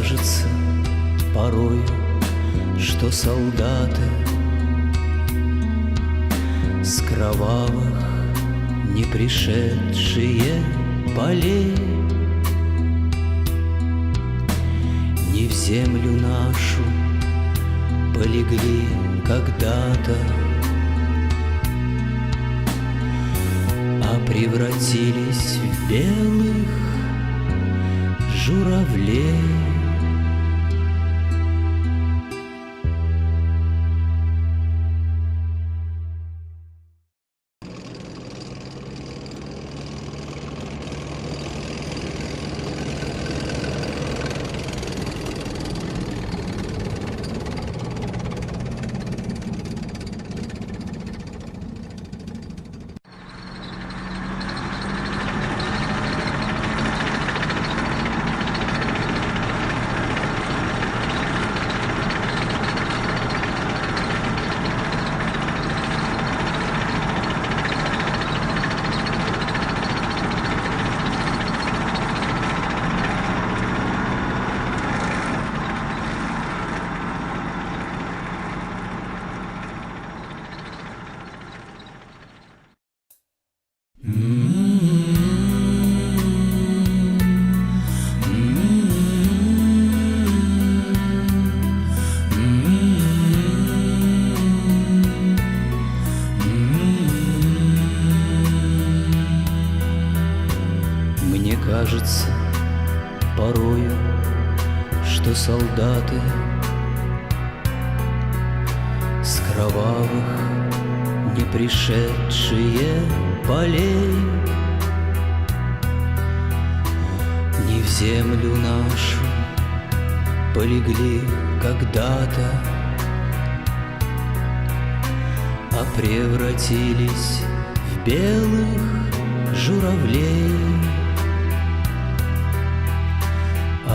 кажется порою, что солдаты С кровавых не пришедшие полей Не в землю нашу полегли когда-то А превратились в белых журавлей. Кажется порою, что солдаты С кровавых не пришедшие полей Не в землю нашу полегли когда-то А превратились в белых журавлей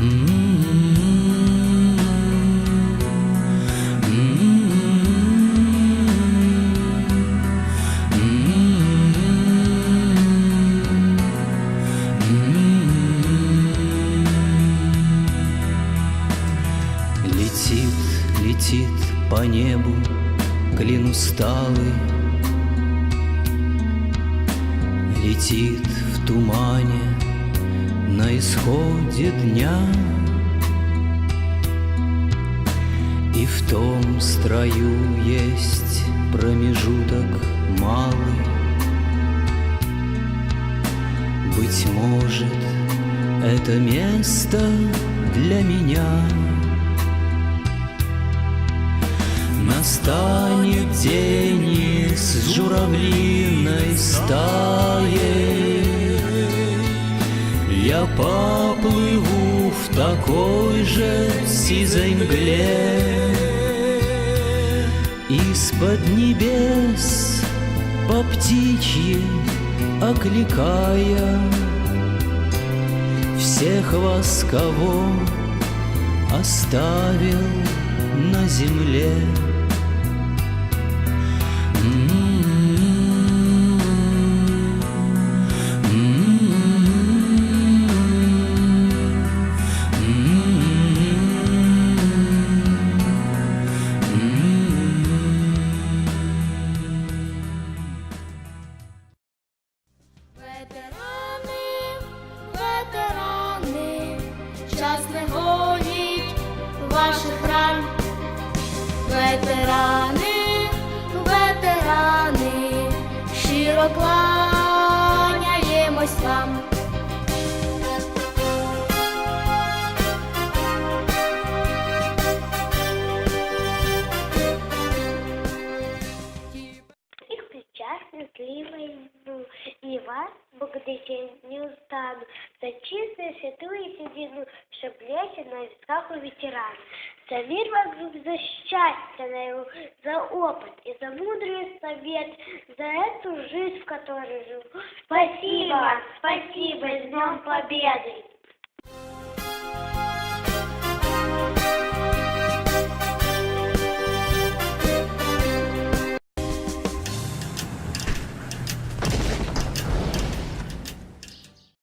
Летит, летит по небу клин усталый, Летит в тумане на исходе дня. И в том строю есть промежуток малый. Быть может, это место для меня. Настанет день с журавлиной стаей Я поплыву в такой же сизой мгле Из-под небес по птичьи окликая Всех вас, кого оставил на земле. Ветерани, ветерани, щиро Всіх причасних зліваю і вас благодарить не устану за чистую святую седину, что блещет на висках у ветерана. За мир вокруг, за счастье на его, за опыт и за мудрый совет, за эту жизнь, в которой живу. Спасибо, спасибо, с Днем Победы!